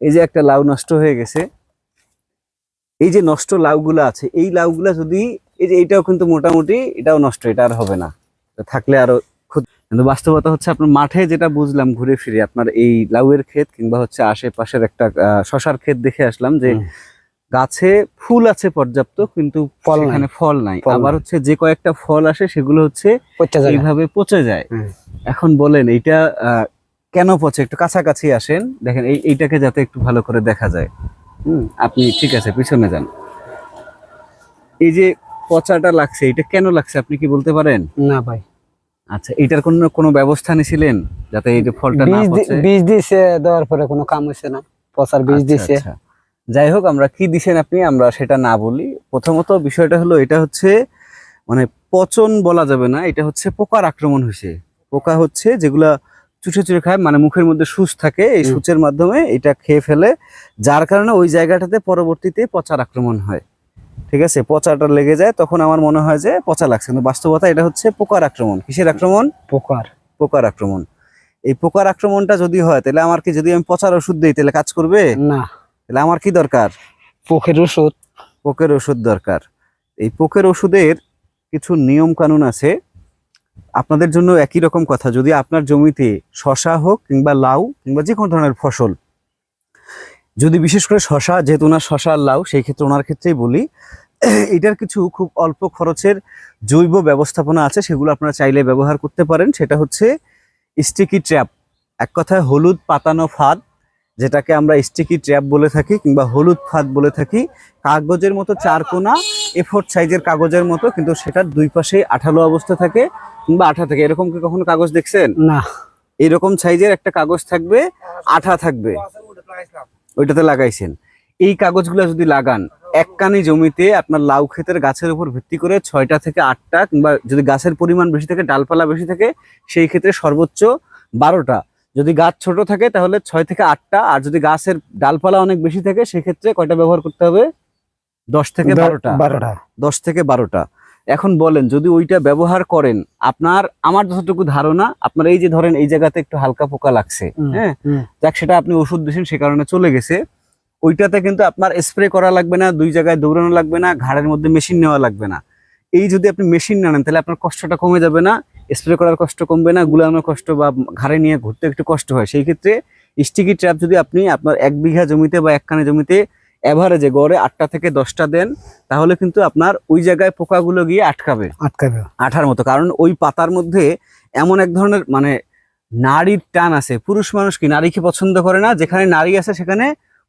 এই যে একটা লাউ নষ্ট হয়ে গেছে এই যে নষ্ট লাউগুলো আছে এই লাউগুলা যদি এই যে এটাও কিন্তু মোটামুটি এটাও নষ্ট এটা আর হবে না। থাকলে আরও কিন্তু বাস্তবতা হচ্ছে আপনার মাঠে যেটা বুঝলাম ঘুরে ফিরে আপনার এই লাউয়ের ক্ষেত কিংবা হচ্ছে আশেপাশের একটা আহ, শশার ক্ষেত দেখে আসলাম যে গাছে ফুল আছে পর্যাপ্ত কিন্তু ফল। সেখানে ফল নাই। আবার হচ্ছে যে কয়েকটা ফল আসে সেগুলো হচ্ছে এইভাবে পচে যায়। এখন বলেন এইটা আহ, কেন পচে? একটু কাছাকাছি আসেন। দেখেন এই এইটাকে যাতে একটু ভালো করে দেখা যায়। হুম আপনি ঠিক আছে পিছনে যান। এই যে পচাটা লাগছে এটা কেন লাগছে আপনি কি বলতে পারেন? না ভাই। আচ্ছা এটার কোনো কোনো ব্যবস্থা নিছিলেন যাতে এই যে ফলটা না পচে? বীজ দিছে দেওয়ার পরে কোনো কাম হয়েছে না। পচার বীজ আচ্ছা, দিছে। আচ্ছা। যাই হোক আমরা কি দিছেন আপনি আমরা সেটা না বলি। প্রথমত বিষয়টা হলো এটা হচ্ছে মানে পচন বলা যাবে না এটা হচ্ছে পোকার আক্রমণ হয়েছে পোকা হচ্ছে যেগুলা চুষে চুষে খায় মানে মুখের মধ্যে সুচ থাকে এই। সুচের মাধ্যমে এটা খেয়ে ফেলে যার কারণে ওই জায়গাটাতে পরবর্তীতে পচার আক্রমণ হয়। ঠিক আছে? পচাটা লেগে যায় তখন আমার মনে হয় যে পচা লাগছে। কিন্তু বাস্তবতা এটা হচ্ছে পোকার আক্রমণ। কিসের আক্রমণ? পোকার। পোকার আক্রমণ। এই পোকার আক্রমণটা যদি হয় তাহলে আমার কি যদি আমি পচার ওষুধ দিই তাহলে কাজ করবে? না। তাহলে আমার কি দরকার? পোকের ওষুধ। পোকের ওষুধ দরকার। এই পোকের ওষুধের কিছু নিয়ম কানুন আছে আপনাদের জন্য একই রকম কথা। যদি আপনার জমিতে শশা হোক কিংবা লাউ কিংবা যে কোনো ধরনের ফসল, যদি বিশেষ করে শশা যেহেতু ওনার শশা লাউ, সেই ক্ষেত্রে ওনার ক্ষেত্রেই বলি, এটার কিছু খুব অল্প খরচের জৈব ব্যবস্থাপনা আছে, সেগুলো আপনারা চাইলে ব্যবহার করতে পারেন। সেটা হচ্ছে স্টিকি ট্র্যাপ। এক কথায় হলুদ পাতানো ফাঁদ, যেটাকে আমরা স্টিকি ট্র্যাপ বলে থাকি কিংবা হলুদ ফাঁদ বলে থাকি, কাগজের মতো চারকোনা এফোর্ট সাইজের কাগজের মতো, কিন্তু সেটার দুই পাশে আঠালো অবস্থা থাকে। কিংবা আঠা থাকে এরকম কি কখনো কাগজ দেখছেন? না। এরকম সাইজের একটা কাগজ থাকবে আঠা থাকবে। ওইটাতে লাগাইছেন। এই কাগজগুলো যদি লাগান এককানি জমিতে আপনার লাউ ক্ষেতের গাছের উপর ভিত্তি করে ছয়টা থেকে আটটা কিংবা যদি গাছের পরিমাণ বেশি থাকে ডালপালা বেশি থাকে সেই ক্ষেত্রে সর্বোচ্চ বারোটা। যদি গাছ ছোট থাকে তাহলে ছয় থেকে আটটা। আর যদি গাছের ডালপালা অনেক বেশি থাকে সেক্ষেত্রে কয়টা ব্যবহার করতে হবে? দশ থেকে বারোটা। বারোটা। দশ থেকে বারোটা। এখন বলেন যদি ওইটা ব্যবহার করেন আপনার আমার যতটুকু ধারণা আপনার এই যে ধরেন এই জায়গাতে একটু হালকা পোকা লাগছে হ্যাঁ? যাক সেটা আপনি ওষুধ দিয়েছেন সে কারণে চলে গেছে। ওইটাতে কিন্তু আপনার স্প্রে করা লাগবে না দুই জায়গায় দৌড়ানো লাগবে না ঘাড়ের মধ্যে মেশিন নেওয়া লাগবে না। এই যদি আপনি মেশিন না নেন তাহলে আপনার কষ্টটা কমে যাবে না স্প্রে করার কষ্ট কমবে না গুলানোর কষ্ট বা ঘাড়ে নিয়ে ঘুরতে একটু কষ্ট হয়। সেই ক্ষেত্রে স্টিকি ট্র্যাপ যদি আপনি আপনার এক বিঘা জমিতে বা একখানে জমিতে এভারেজে গড়ে আটটা থেকে দশটা দেন তাহলে কিন্তু আপনার ওই জায়গায় পোকাগুলো গিয়ে আটকাবে। আটকাবে। আঠার মতো কারণ ওই পাতার মধ্যে এমন এক ধরনের মানে নারীর টান আছে। পুরুষ মানুষ কি নারীকে পছন্দ করে না? যেখানে নারী আছে সেখানে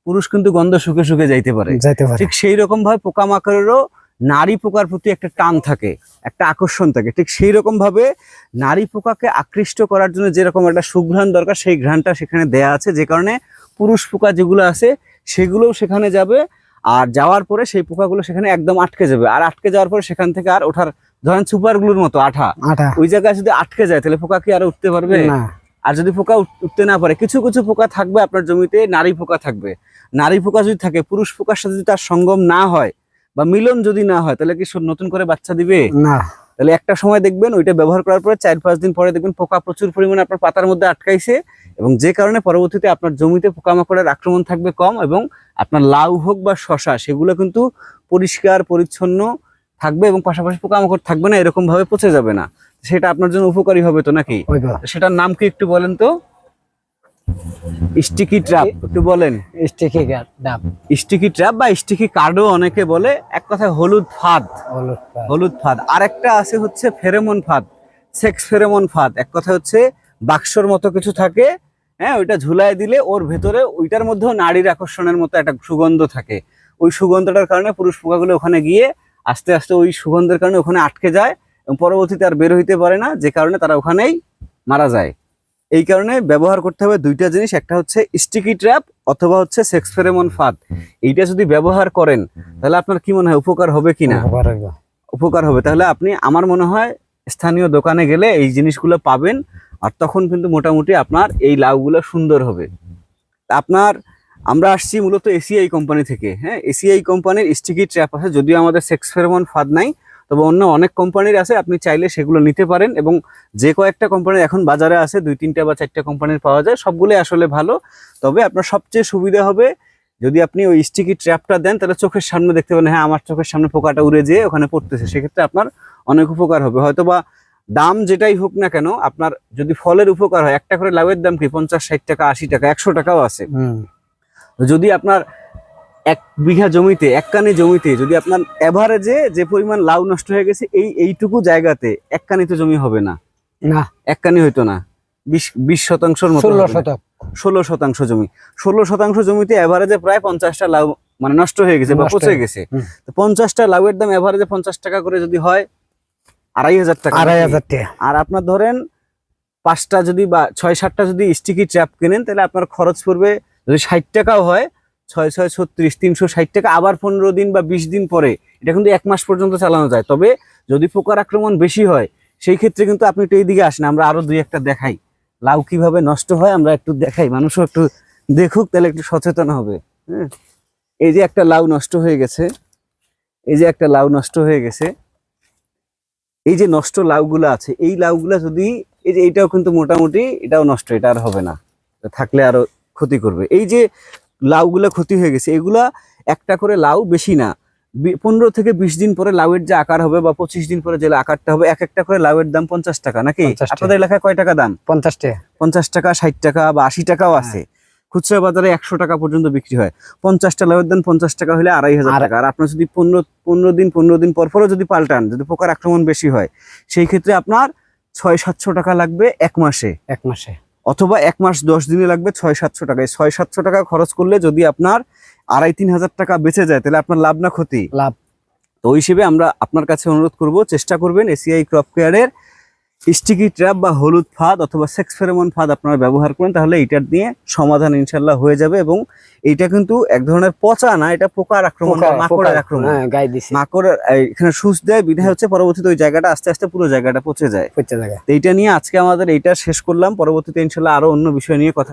পুরুষ কিন্তু গন্ধ শুকে শুকে যাইতে পারে। যাইতে পারে। ঠিক সেই রকম ভাবে পোকামাকড়েরও নারী পোকার প্রতি একটা টান থাকে একটা আকর্ষণ থাকে। ঠিক সেই রকম ভাবে নারী পোকাকে আকৃষ্ট করার জন্য যেরকম একটা সুঘ্রাণ দরকার সেই ঘ্রাণটা সেখানে দেয়া আছে। যে কারণে পুরুষ পোকা যেগুলো আছে সেগুলোও সেখানে যাবে। আর যাওয়ার পরে সেই পোকাগুলো সেখানে একদম আটকে যাবে। আর আটকে যাওয়ার পরে সেখান থেকে আর ওঠার ধরেন সুপার সুপারগুলোর মতো আঠা। ওই জায়গায় যদি আটকে যায় তাহলে পোকা কি আর উঠতে পারবে? না। আর যদি পোকা উঠতে না পারে কিছু কিছু পোকা থাকবে আপনার জমিতে নারী পোকা থাকবে। নারী পোকা যদি থাকে পুরুষ পোকার সাথে যদি তার সঙ্গম না হয় বা মিলন যদি না হয় তাহলে কি নতুন করে বাচ্চা দিবে? না। তাহলে একটা সময় দেখবেন ওইটা ব্যবহার করার পরে চার পাঁচ দিন পরে দেখবেন পোকা প্রচুর পরিমাণে আপনার পাতার মধ্যে আটকাইছে এবং যে কারণে পরবর্তীতে আপনার জমিতে পোকামাকড়ের আক্রমণ থাকবে কম এবং আপনার লাউ হোক বা শশা সেগুলো কিন্তু পরিষ্কার পরিচ্ছন্ন থাকবে এবং পাশাপাশি পোকামাকড় থাকবে না এরকমভাবে পচে যাবে না। সেটা আপনার জন্য উপকারী হবে তো নাকি? সেটার নাম কি একটু বলেন তো? স্টিকি ট্র্যাপ একটু বলেন। স্টিকি ডাব স্টিকি ট্র্যাপ বা স্টিকি কার্ডও অনেকে বলে এক কথায় হলুদ ফাঁদ। হলুদ। হলুদ ফাঁদ। আর একটা আছে হচ্ছে ফেরেমন ফাঁদ। সেক্স ফেরেমন ফাঁদ। এক কথা হচ্ছে বাক্সর মতো কিছু থাকে হ্যাঁ ওইটা ঝুলায় দিলে ওর ভেতরে ওইটার মধ্যেও নারীর আকর্ষণের মতো একটা সুগন্ধ থাকে। ওই সুগন্ধটার কারণে পুরুষ পোকাগুলো ওখানে গিয়ে আস্তে আস্তে ওই সুগন্ধের কারণে ওখানে আটকে যায় এবং পরবর্তীতে আর বের হইতে পারে না যে কারণে তারা ওখানেই মারা যায়। এই কারণে ব্যবহার করতে হবে দুইটা জিনিস একটা হচ্ছে স্টিকি ট্র্যাপ অথবা হচ্ছে সেক্স ফেরেমন ফাঁদ। এইটা যদি ব্যবহার করেন তাহলে আপনার কি মনে হয় উপকার হবে কিনা? উপকার হইব। উপকার হবে। তাহলে আপনি আমার মনে হয় স্থানীয় দোকানে গেলে এই জিনিসগুলো পাবেন আর তখন কিন্তু মোটামুটি আপনার এই লাউগুলো সুন্দর হবে। আপনার আমরা আসছি মূলত এসিআই কোম্পানি থেকে হ্যাঁ? এসিআই কোম্পানির স্টিকি ট্র্যাপ আছে যদিও আমাদের সেক্স ফেরমন ফাঁদ নাই তবে অন্য অনেক কোম্পানির আছে আপনি চাইলে সেগুলো নিতে পারেন এবং যে কয়েকটা কোম্পানির এখন বাজারে আছে দুই তিনটা বা চারটা কোম্পানির পাওয়া যায় সবগুলোই আসলে ভালো। তবে আপনার সবচেয়ে সুবিধা হবে যদি আপনি ওই স্টিকি ট্র্যাপটা দেন তাহলে চোখের সামনে দেখতে পাবেন হ্যাঁ আমার চোখের সামনে পোকাটা উড়ে যেয়ে ওখানে পড়তেছে। সেক্ষেত্রে আপনার অনেক উপকার হবে। হয়তো বা দাম যেটাই হোক না কেন আপনার যদি ফলের উপকার হয় একটা করে লাভের দাম কি? পঞ্চাশ ষাট টাকা আশি টাকা একশো টাকাও আছে। যদি আপনার এক বিঘা জমিতে এক কানি জমিতে যদি আপনার এভারেজে যে পরিমাণ লাউ নষ্ট হয়ে গেছে এই এইটুকু জায়গাতে এক কানি তো জমি হবে না? না। এক কানি হইতো না? বিশ বিশ শতাংশের মতো ষোলো। শতক ষোলো শতাংশ জমি। ষোলো শতাংশ জমিতে এভারেজে প্রায় পঞ্চাশটা লাউ মানে নষ্ট হয়ে গেছে বা পচে গেছে। তো পঞ্চাশটা লাউয়ের দাম এভারেজে পঞ্চাশ টাকা করে যদি হয় আড়াই হাজার টাকা আড়াই হাজার টাকা। আর আপনার ধরেন পাঁচটা যদি বা ছয় সাতটা যদি স্টিকি ট্র্যাপ কেনেন তাহলে আপনার খরচ পড়বে যদি ষাট টাকাও হয় ছয় ছয় ছত্রিশ, তিনশো ষাট টাকা। আবার পনেরো দিন বা বিশ দিন পরে, এটা কিন্তু এক মাস পর্যন্ত চালানো যায়। তবে যদি পোকার আক্রমণ বেশি হয়, সেই ক্ষেত্রে কিন্তু আপনি একটু এইদিকে আসেন, আমরা আরও দুই একটা দেখাই। লাউ কীভাবে নষ্ট হয়, আমরা একটু দেখাই। মানুষও একটু দেখুক, তাহলে একটু সচেতন হবে। হ্যাঁ? এই যে একটা লাউ নষ্ট হয়ে গেছে। এই যে একটা লাউ নষ্ট হয়ে গেছে। এই যে নষ্ট লাউগুলো আছে, এই লাউগুলো যদি, এই যে এইটাও কিন্তু মোটামুটি, এটাও নষ্ট, এটা আর হবে না। থাকলে আরও ক্ষতি করবে। এই যে লাউগুলা ক্ষতি হয়ে গেছে। এগুলা একটা করে লাউ বেশি না। পনেরো থেকে বিশ দিন পরে লাউয়ের যে আকার হবে বা পঁচিশ দিন পরে যে আকারটা হবে এক একটা করে লাউয়ের দাম পঞ্চাশ টাকা নাকি? আপনাদের এলাকায় কয় টাকা দাম? পঞ্চাশ টাকা। পঞ্চাশ টাকা ষাট টাকা বা আশি টাকাও হ্যাঁ। আছে। খুচরা বাজারে একশো টাকা পর্যন্ত বিক্রি হয়। পঞ্চাশটা লাউয়ের দাম পঞ্চাশ টাকা হলে আড়াই হাজার টাকা। আর আপনার যদি পনেরো পনেরো দিন পনেরো দিন পর পরও যদি পাল্টান যদি পোকার আক্রমণ বেশি হয় সেই ক্ষেত্রে আপনার ছয় সাতশো টাকা লাগবে এক মাসে। এক মাসে। অথবা এক মাস দশ দিনে লাগবে ছয় সাতশো টাকা। এই ছয় সাতশো টাকা খরচ করলে যদি আপনার আড়াই তিন হাজার টাকা বেঁচে যায় তাহলে আপনার লাভ না ক্ষতি। লাভ। তো ওই হিসেবে আমরা আপনার কাছে অনুরোধ করব চেষ্টা করবেন এসিআই ক্রপ কেয়ারের স্টিকি ট্র্যাপ বা হলুদ ফাঁদ অথবা সেক্স ফেরোমন ফাঁদ আপনারা ব্যবহার করেন তাহলে এটার নিয়ে সমাধান ইনশাল্লাহ হয়ে যাবে এবং এটা কিন্তু এক ধরনের পচা না এটা পোকার আক্রমণ মাকড়ের আক্রমণ। হ্যাঁ গায়ে দিছি। মাকড় এখানে সুচ দেয় বিধায় হচ্ছে পরবর্তীতে ওই জায়গাটা আস্তে আস্তে পুরো জায়গাটা পচে যায়। পচে জায়গায় তো এইটা নিয়ে আজকে আমাদের এইটা শেষ করলাম পরবর্তীতে ইনশাল্লাহ আরও অন্য বিষয় নিয়ে কথা